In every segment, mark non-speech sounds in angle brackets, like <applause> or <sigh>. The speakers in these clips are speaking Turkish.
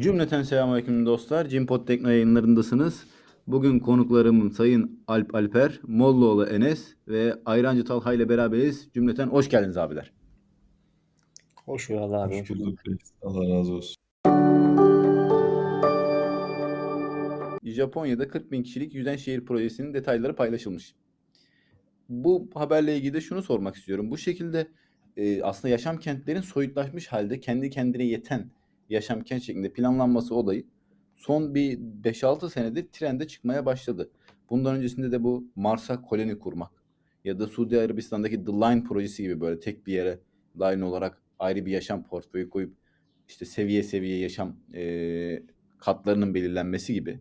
Cümleten selamünaleyküm dostlar. Cimpot Tekno yayınlarındasınız. Bugün konuklarım Sayın Alp Alper, Mollaoğlu Enes ve Ayrancı Talha ile beraberiz. Cümleten hoş geldiniz abiler. Hoş Eyvallah abi. Hoş bulduk. Allah razı olsun. Japonya'da 40 bin kişilik yüzen şehir projesinin detayları paylaşılmış. Bu haberle ilgili de şunu sormak istiyorum. Bu şekilde e, aslında yaşam kentlerin soyutlaşmış halde kendi kendine yeten yaşam kent şeklinde planlanması olayı son bir 5-6 senedir trende çıkmaya başladı. Bundan öncesinde de bu Mars'a koloni kurmak ya da Suudi Arabistan'daki The Line projesi gibi böyle tek bir yere line olarak ayrı bir yaşam portföyü koyup işte seviye seviye yaşam e, katlarının belirlenmesi gibi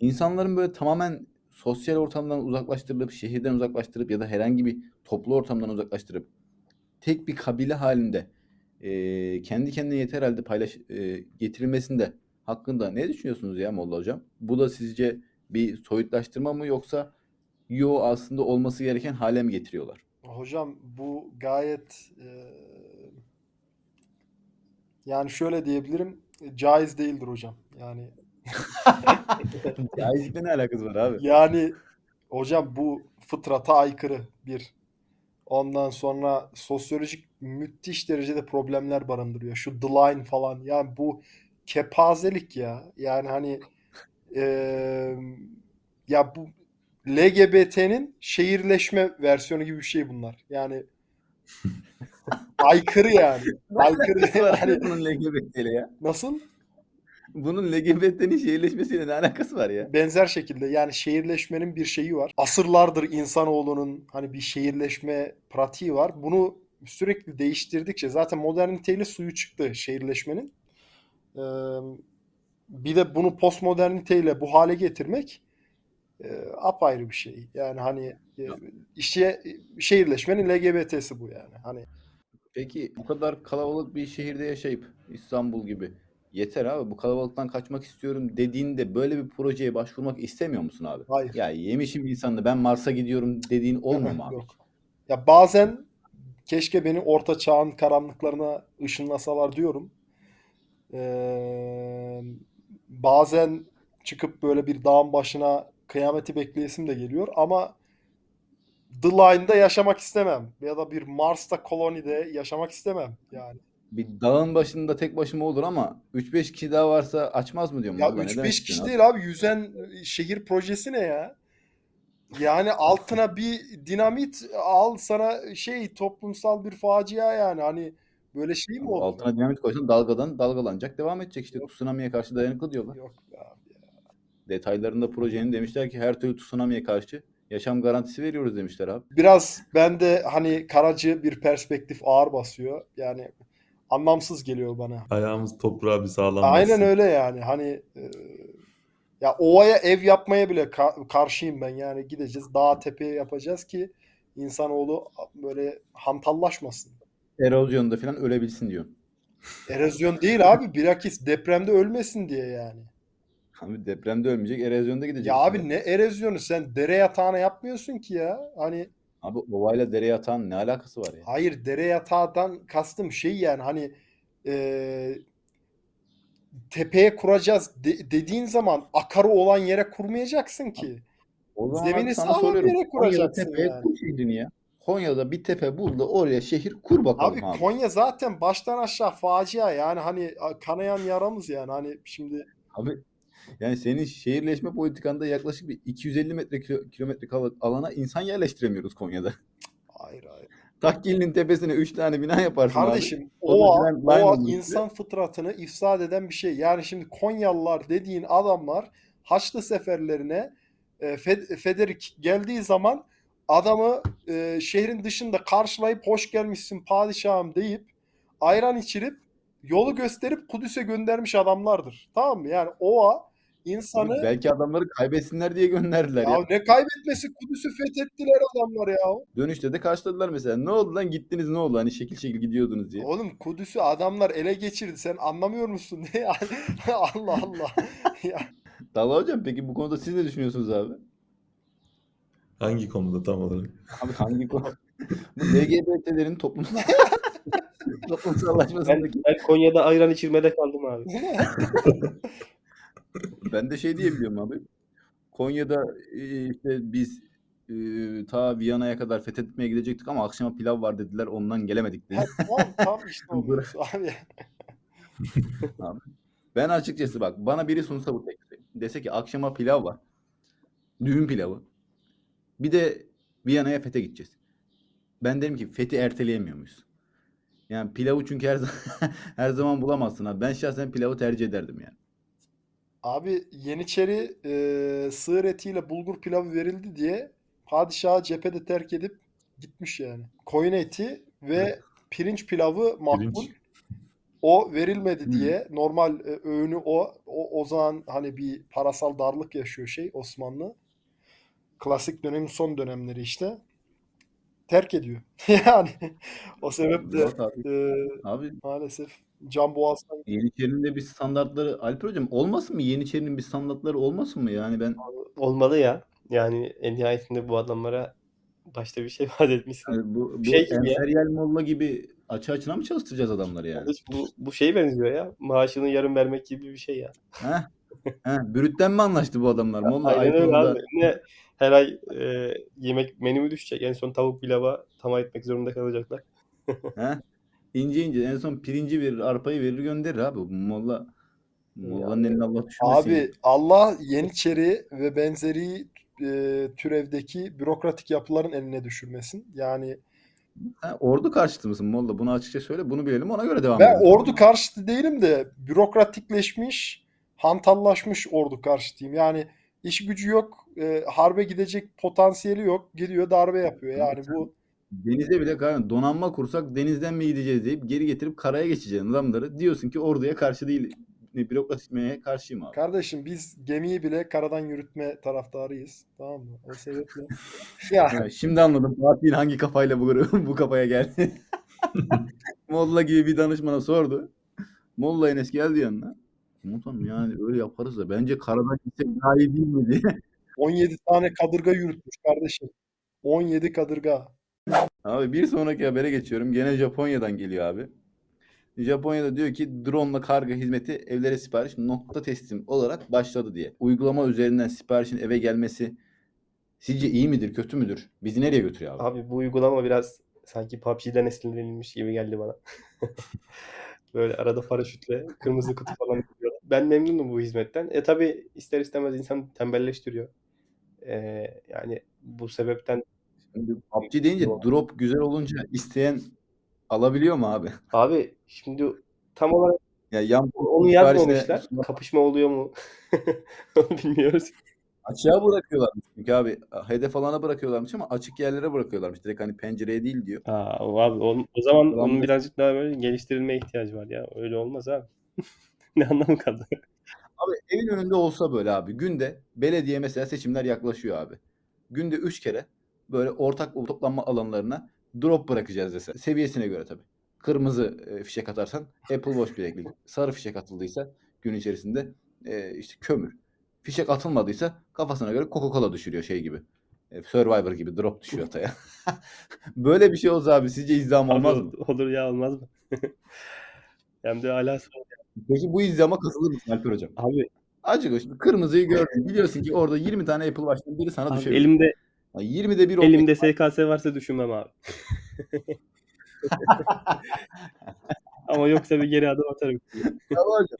insanların böyle tamamen sosyal ortamdan uzaklaştırılıp, şehirden uzaklaştırıp ya da herhangi bir toplu ortamdan uzaklaştırıp tek bir kabile halinde e, kendi kendine yeter halde paylaş e, getirilmesinde hakkında ne düşünüyorsunuz ya Molla Hocam? Bu da sizce bir soyutlaştırma mı yoksa yo aslında olması gereken hale mi getiriyorlar? Hocam bu gayet e, yani şöyle diyebilirim caiz değildir hocam. Yani <laughs> Caizlikle ne alakası var abi? yani hocam bu fıtrata aykırı bir. Ondan sonra sosyolojik müthiş derecede problemler barındırıyor. Şu The Line falan. Yani bu kepazelik ya. Yani hani e, ya bu LGBT'nin şehirleşme versiyonu gibi bir şey bunlar. Yani <laughs> aykırı yani. Aykırı yani. bunun LGBT ile ya? Nasıl? Bunun LGBT'nin şehirleşmesiyle ne alakası var ya? Benzer şekilde yani şehirleşmenin bir şeyi var. Asırlardır insanoğlunun hani bir şehirleşme pratiği var. Bunu sürekli değiştirdikçe zaten moderniteyle suyu çıktı şehirleşmenin. Ee, bir de bunu postmoderniteyle bu hale getirmek e, apayrı bir şey. Yani hani e, işte şehirleşmenin LGBT'si bu yani. Hani Peki bu kadar kalabalık bir şehirde yaşayıp İstanbul gibi yeter abi bu kalabalıktan kaçmak istiyorum dediğinde böyle bir projeye başvurmak istemiyor musun abi? hayır. Ya yemişim insanı ben Mars'a gidiyorum dediğin olmuyor mu <laughs> abi? Yok. Ya bazen keşke beni orta çağın karanlıklarına ışınlasalar diyorum. Ee, bazen çıkıp böyle bir dağın başına kıyameti bekleyesim de geliyor ama The Line'da yaşamak istemem ya da bir Mars'ta kolonide yaşamak istemem yani. Bir dağın başında tek başıma olur ama 3-5 kişi daha varsa açmaz mı diyorum Ya valla. Ne 3-5 demek kişi abi? değil abi yüzen şehir projesi ne ya? Yani altına bir dinamit al sana şey toplumsal bir facia yani hani böyle şey mi olur? Altına dinamit koysan dalgadan dalgalanacak devam edecek işte tsunami'ye karşı dayanıklı diyorlar. Yok be abi ya. Detaylarında projenin demişler ki her türlü tsunami'ye karşı yaşam garantisi veriyoruz demişler abi. Biraz bende hani karacı bir perspektif ağır basıyor. Yani anlamsız geliyor bana. Ayağımız toprağa bir sağlam Aynen öyle yani. Hani e, ya ovaya ev yapmaya bile ka- karşıyım ben. Yani gideceğiz dağ tepeye yapacağız ki insanoğlu böyle hantallaşmasın. Erozyonda falan ölebilsin diyor. Erozyon değil abi. Bilakis depremde ölmesin diye yani. Abi depremde ölmeyecek, erozyonda gidecek. Ya abi ne erozyonu? Sen dere yatağına yapmıyorsun ki ya. Hani Abi ovayla dere yatağın ne alakası var ya? hayır dere yatağından kastım şey yani hani e, tepeye kuracağız de- dediğin zaman akarı olan yere kurmayacaksın ki. O zaman Zemini sana sağlam soruyorum. yere Konya'da kuracaksın tepeye yani. kur şehrini ya. Konya'da bir tepe bul da oraya şehir kur bakalım Abi abi. Konya zaten baştan aşağı facia yani hani kanayan yaramız yani hani şimdi Abi yani senin şehirleşme politikanda yaklaşık bir 250 metre kilo- kilometrelik al- alana insan yerleştiremiyoruz Konya'da. hayır hayır. Takkili'nin tepesine 3 tane bina yaparsın abi. Kardeşim O Line oğa olur size. insan fıtratını ifsad eden bir şey. Yani şimdi Konyalılar dediğin adamlar Haçlı seferlerine e, Fe- Federik geldiği zaman adamı e, şehrin dışında karşılayıp hoş gelmişsin padişahım deyip ayran içirip yolu gösterip Kudüs'e göndermiş adamlardır. Tamam mı? Yani oğa Abi insanı belki adamları kaybetsinler diye gönderdiler ya ya. ne kaybetmesi Kudüs'ü fethettiler adamlar ya. Dönüşte de karşıladılar mesela. Ne oldu lan gittiniz ne oldu? Hani şekil şekil gidiyordunuz diye. Oğlum Kudüs'ü adamlar ele geçirdi. Sen anlamıyor musun? <laughs> Ne ya? Allah Allah. <laughs> Ya, Talha hocam peki bu konuda siz ne düşünüyorsunuz abi? Hangi konuda tam olarak? Abi hangi konu? Bu LGBT'lerin toplum <laughs> Ben, toplumsallaşmasındaki ben Konya'da ayran içirmede kaldım abi. Ben de şey diyebiliyorum abi. Konya'da e, işte biz e, ta Viyana'ya kadar fethetmeye gidecektik ama akşama pilav var dediler ondan gelemedik dedi. Tamam tam işte <laughs> o abi. Ben açıkçası bak bana biri sunsa bu teklifi. Dese ki akşama pilav var. Düğün pilavı. Bir de Viyana'ya fete gideceğiz. Ben derim ki feti erteleyemiyor muyuz? Yani pilavı çünkü her zaman <laughs> her zaman bulamazsın abi. Ben şahsen pilavı tercih ederdim yani. Abi Yeniçeri e, sığır etiyle bulgur pilavı verildi diye padişahı cephede terk edip gitmiş yani. Koyun eti ve pirinç pilavı makbul. Pirinç. O verilmedi Hmm. diye normal e, öğünü o, o o zaman hani bir parasal darlık yaşıyor şey Osmanlı. Klasik dönemin son dönemleri işte. Terk ediyor. <laughs> Yani o sebeple abi, e, abi maalesef can boğazdan Yeniçeri'nin de bir standartları Alper hocam olmasın mı? Yeniçeri'nin bir standartları olmasın mı? Yani ben Olmalı ya. Yani en nihayetinde bu adamlara başta bir şey <laughs> vaat etmişsin. yani bu, bu Şey gibi ya. emperyal molla gibi açı açına mı çalıştıracağız adamları yani? Kardeş, bu, bu şey benziyor ya. Maaşını yarım vermek gibi bir şey ya. Heh. Heh. Brütten mi anlaştı bu adamlar? Molla Aynen öyle abi. Ne her ay e, yemek menü mü düşecek? En son tavuk pilava tamam etmek zorunda kalacaklar. He? İnce ince en son pirinci verir, arpayı verir gönderir abi. Molla Molla'nın elini Allah düşürmesin. Abi Allah Yeniçeri ve benzeri e, türevdeki bürokratik yapıların eline düşürmesin. Yani Ha, ordu karşıtı mısın Molla? Bunu açıkça söyle. Bunu bilelim ona göre devam ben edelim. ordu karşıtı değilim de bürokratikleşmiş, hantallaşmış ordu karşıtıyım. Yani iş gücü yok, e, harbe gidecek potansiyeli yok. Gidiyor darbe yapıyor. Yani bu Denize bile donanma kursak denizden mi gideceğiz deyip geri getirip karaya geçeceğin adamları diyorsun ki orduya karşı değil. Bürokratikmeye karşıyım abi. kardeşim biz gemiyi bile karadan yürütme taraftarıyız. Tamam mı? O sebeple. <laughs> Ya Ha, şimdi anladım Fatih'in hangi kafayla bu, <laughs> bu kafaya geldi. <laughs> Molla gibi bir danışmana sordu. Molla Enes geldi yanına. Komutanım yani öyle yaparız da bence karadan gitsek daha iyi değil mi diye. 17 tane kadırga yürütmüş kardeşim. 17 kadırga. Abi bir sonraki habere geçiyorum. Gene Japonya'dan geliyor abi. Japonya'da diyor ki drone kargo hizmeti evlere sipariş nokta teslim olarak başladı diye. Uygulama üzerinden siparişin eve gelmesi sizce iyi midir, kötü müdür? Bizi nereye götürüyor abi? Abi bu uygulama biraz sanki PUBG'den esinlenilmiş gibi geldi bana. <laughs> Böyle arada paraşütle kırmızı kutu falan yapıyorlar. Ben memnunum bu hizmetten. E tabi ister istemez insan tembelleştiriyor. E, yani bu sebepten Şimdi PUBG deyince drop güzel olunca isteyen alabiliyor mu abi? <laughs> abi şimdi tam olarak Ya yan onu yazmamışlar. Kapışma oluyor mu? <laughs> Onu bilmiyoruz. açığa bırakıyorlarmış çünkü abi hedef alana bırakıyorlarmış ama açık yerlere bırakıyorlarmış. Direkt hani pencereye değil diyor. Aa, abi o, o zaman Ulan onun birazcık daha böyle geliştirilmeye ihtiyacı var ya. Öyle olmaz abi. <laughs> Ne anlamı kaldı? Abi evin önünde olsa böyle abi günde belediye mesela seçimler yaklaşıyor abi. Günde 3 kere böyle ortak toplanma alanlarına drop bırakacağız dese. Seviyesine göre tabii. Kırmızı e, fişek atarsan Apple Watch bileklik. Sarı fişek atıldıysa gün içerisinde e, işte kömür. Fişek atılmadıysa kafasına göre Coca-Cola düşürüyor şey gibi. E, Survivor gibi drop düşüyor <laughs> ortaya. <laughs> Böyle bir şey olsa abi sizce izdiham olmaz ol- mı? olur ya olmaz mı? <laughs> Hem de hala Peki bu izdihama katılır mısın Alper Hocam? abi, o şimdi kırmızıyı gördün. Biliyorsun ki orada 20 tane Apple Watch'tan biri sana abi düşebilir. elimde 20'de bir olma elimde SKS varsa düşünmem abi. <laughs> Ama yoksa bir geri adım atarım. Talha hocam.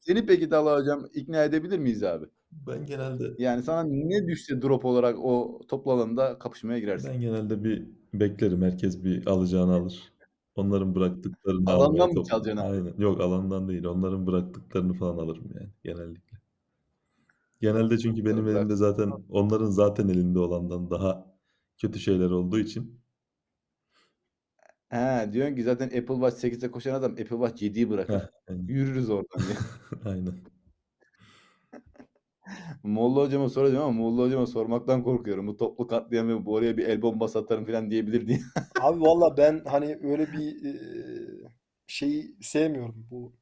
Seni peki Talha hocam ikna edebilir miyiz abi? Ben genelde Yani sana ne düşse drop olarak o toplu alanda kapışmaya girersin. ben genelde bir beklerim. Herkes bir alacağını alır. Onların bıraktıklarını Alandan almaya mı top- çalacaksın abi? Aynen. Yok alandan değil. Onların bıraktıklarını falan alırım yani genellikle. Genelde çünkü benim elimde zaten onların zaten elinde olandan daha kötü şeyler olduğu için He diyorsun ki zaten Apple Watch 8'e koşan adam Apple Watch 7'yi bırakır. Heh, aynen. Yürürüz oradan diye. <laughs> Aynen. Molla hocama soracağım ama Molla hocama sormaktan korkuyorum. Bu toplu katliam ve bu oraya bir el bombası atarım falan diyebilir diye. Abi valla ben hani öyle bir e, şeyi sevmiyorum. Bu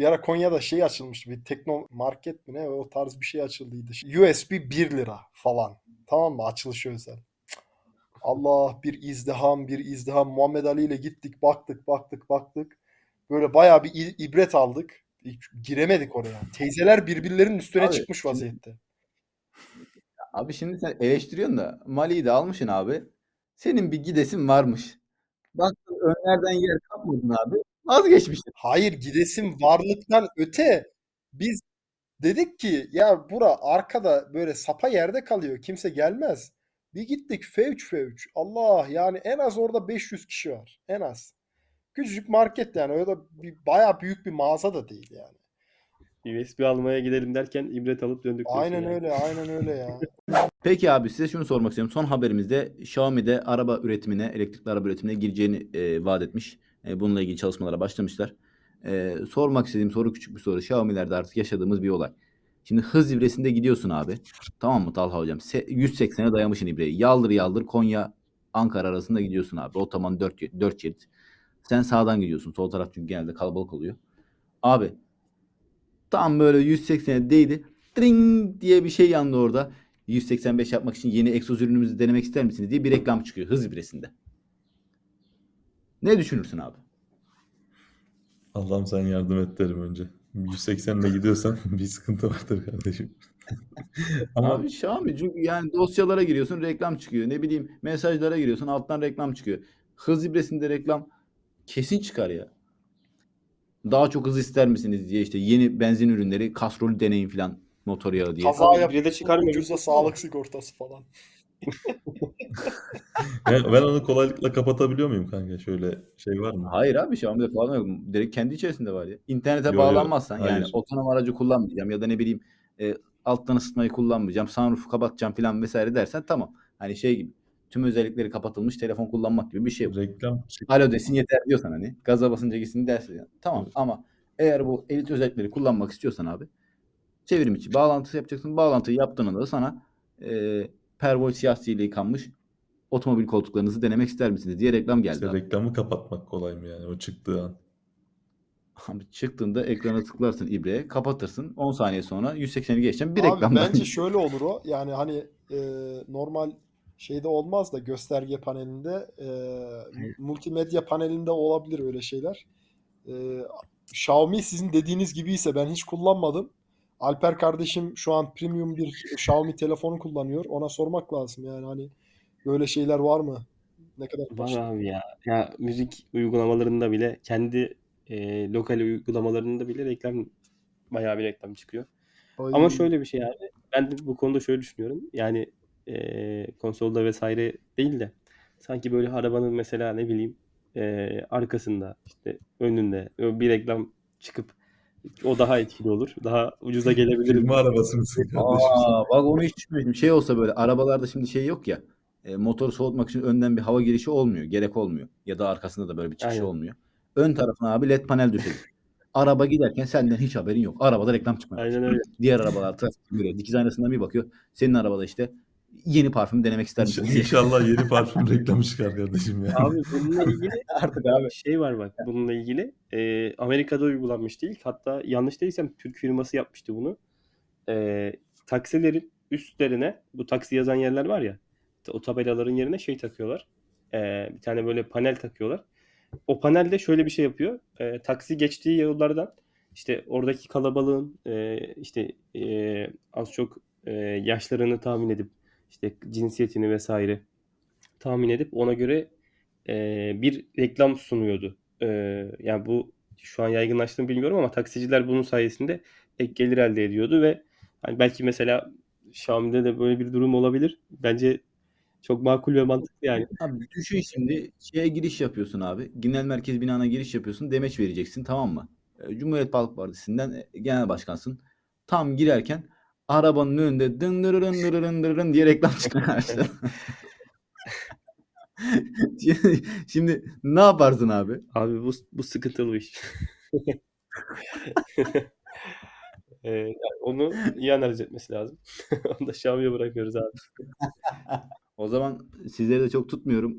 bir ara Konya'da şey açılmıştı. Bir tekno market mi ne o tarz bir şey açıldıydı. USB 1 lira falan. Tamam mı? Açılışı özel. Allah bir izdiham bir izdiham. Muhammed Ali ile gittik baktık baktık baktık. Böyle bayağı bir ibret aldık. Giremedik oraya. Teyzeler birbirlerinin üstüne Abi, çıkmış vaziyette. Abi şimdi sen eleştiriyorsun da Mali'yi de almışsın abi. Senin bir gidesin varmış. Baktın önlerden yer kapmadın abi. Vazgeçmişsin. Hayır gidesim varlıktan öte biz dedik ki ya bura arkada böyle sapa yerde kalıyor. Kimse gelmez. Bir gittik fevç fevç. Allah yani en az orada 500 kişi var. En az. Küçücük market yani. Öyle bir, bayağı büyük bir mağaza da değil yani. USB almaya gidelim derken ibret alıp döndük. Aynen yani. öyle aynen öyle ya. <laughs> Peki abi size şunu sormak istiyorum. Son haberimizde Xiaomi'de araba üretimine, elektrikli araba üretimine gireceğini e, vaat etmiş. E, bununla ilgili çalışmalara başlamışlar. E, sormak istediğim soru küçük bir soru. Xiaomi'lerde artık yaşadığımız bir olay. Şimdi hız ibresinde gidiyorsun abi. Tamam mı Talha hocam? Se- 180'e dayamışsın ibreyi. Yaldır yaldır Konya Ankara arasında gidiyorsun abi. Otoman 4, 4 şerit. Sen sağdan gidiyorsun. Sol taraf çünkü genelde kalabalık oluyor. Abi tam böyle 180'e değdi. Tring diye bir şey yandı orada. 185 yapmak için yeni egzoz ürünümüzü denemek ister misiniz diye bir reklam çıkıyor hız ibresinde. Ne düşünürsün abi? Allah'ım sen yardım et derim önce. 180 ile gidiyorsan <laughs> bir sıkıntı vardır kardeşim. <laughs> Ama Abi Xiaomi çünkü yani dosyalara giriyorsun reklam çıkıyor. Ne bileyim mesajlara giriyorsun alttan reklam çıkıyor. Hız ibresinde reklam kesin çıkar ya. Daha çok hız ister misiniz diye işte yeni benzin ürünleri kastrolü deneyin falan motor yağı diye. Kaza biri de yapıyorsun çıkarmıyor. ucuza sağlık sigortası falan. <laughs> ben, ben onu kolaylıkla kapatabiliyor muyum kanka? Şöyle şey var mı? Hayır abi Xiaomi'de falan yok. Direkt kendi içerisinde var ya. İnternete Yo, yo, bağlanmazsan yani hayır. otonom aracı kullanmayacağım ya da ne bileyim e, alttan ısıtmayı kullanmayacağım. Sunroof'u kapatacağım falan vesaire dersen tamam. Hani şey gibi tüm özellikleri kapatılmış telefon kullanmak gibi bir şey bu. Reklam Alo desin yeter diyorsan hani gaza basınca gitsin dersin. yani. Tamam Evet. ama eğer bu elit özellikleri kullanmak istiyorsan abi çevrim içi bağlantısı yapacaksın. Bağlantıyı yaptığında da sana e, pervolt siyah ile yıkanmış otomobil koltuklarınızı denemek ister misiniz diye reklam geldi. İşte abi. reklamı kapatmak kolay mı yani o çıktığı an? Abi çıktığında ekrana tıklarsın ibreye, kapatırsın. 10 saniye sonra 180'i geçeceğim. Bir Abi reklam daha. bence <laughs> şöyle olur o. Yani hani e, normal şeyde olmaz da gösterge panelinde e, multimedya panelinde olabilir öyle şeyler. E, Xiaomi sizin dediğiniz gibiyse ben hiç kullanmadım. Alper kardeşim şu an premium bir Xiaomi telefonu kullanıyor. Ona sormak lazım yani hani böyle şeyler var mı? Ne kadar Var abi ya. Ya müzik uygulamalarında bile kendi e, lokal uygulamalarında bile reklam bayağı bir reklam çıkıyor. Ay. Ama şöyle bir şey abi. Ben de bu konuda şöyle düşünüyorum. Yani e, konsolda vesaire değil de sanki böyle arabanın mesela ne bileyim e, arkasında işte önünde bir reklam çıkıp o daha etkili olur. Daha ucuza gelebilir. Firma arabası mısın kardeşim? Aa, bak onu hiç düşünmedim. Şey olsa böyle arabalarda şimdi şey yok ya. E, motoru soğutmak için önden bir hava girişi olmuyor. Gerek olmuyor. Ya da arkasında da böyle bir çıkışı Aynen. olmuyor. Ön tarafına abi led panel düşelim. Araba giderken senden hiç haberin yok. Arabada reklam çıkmıyor. Aynen öyle. Diğer arabalar trafik görüyor. Dikiz aynasından bir bakıyor. Senin arabada işte yeni parfüm denemek ister misin? diye. İnşallah yeni <laughs> parfüm reklamı çıkar kardeşim ya. Abi bununla ilgili <laughs> Artık abi. şey var bak bununla ilgili. Ee, Amerika'da uygulanmıştı ilk. Hatta yanlış değilsem Türk firması yapmıştı bunu. Ee, taksilerin üstlerine bu taksi yazan yerler var ya o tabelaların yerine şey takıyorlar. Ee, bir tane böyle panel takıyorlar. O panelde şöyle bir şey yapıyor. Ee, taksi geçtiği yollardan işte oradaki kalabalığın e, işte e, az çok e, yaşlarını tahmin edip işte cinsiyetini vesaire tahmin edip ona göre e, bir reklam sunuyordu. E, yani bu şu an yaygınlaştığını bilmiyorum ama taksiciler bunun sayesinde ek gelir elde ediyordu ve hani belki mesela Xiaomi'de de böyle bir durum olabilir. Bence çok makul ve mantıklı yani. Abi düşün şimdi şeye giriş yapıyorsun abi. Genel merkez binana giriş yapıyorsun. Demeç vereceksin tamam mı? E, Cumhuriyet Halk Partisi'nden e, genel başkansın. Tam girerken arabanın önünde dın dırırın dırırın dırırın diye reklam çıkmaya <laughs> başladı. <laughs> Şimdi- ne yaparsın abi? Abi bu, bu sıkıntılı bir iş. <laughs> E, yani onu iyi analiz etmesi lazım. Onu da Xiaomi'ye bırakıyoruz abi. O zaman sizleri de çok tutmuyorum.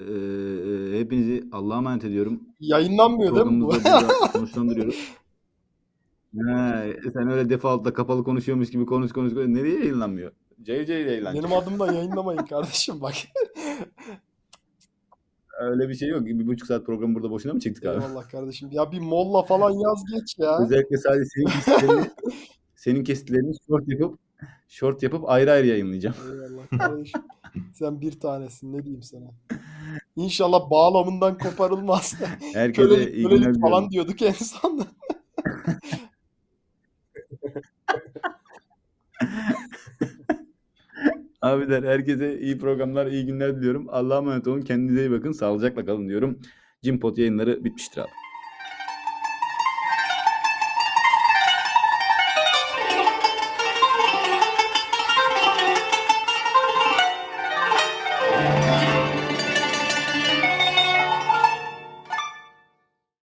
Ee, hepinizi Allah'a emanet ediyorum. Yayınlanmıyor değil mi bu? Programımızı sonuçlandırıyoruz. He, sen öyle defaultla kapalı konuşuyormuş gibi konuş konuş konuş. Nereye yayınlanmıyor? CC ile yayınlanacak. Benim adımla <laughs> yayınlamayın kardeşim bak. Öyle bir şey yok. Bir buçuk saat programı burada boşuna mı çektik abi? Eyvallah kardeşim. Ya bir molla falan yaz geç ya. Özellikle sadece senin kesitlerini, senin kesitlerini short yapıp short yapıp ayrı ayrı yayınlayacağım. Eyvallah kardeşim. Sen bir tanesin ne diyeyim sana. İnşallah bağlamından koparılmaz. Herkese Kölelik, iyi kölelik falan diyorduk en son. <laughs> Abiler herkese iyi programlar, iyi günler diliyorum. Allah'a emanet olun. Kendinize iyi bakın. Sağlıcakla kalın diyorum. Cimpot yayınları bitmiştir abi.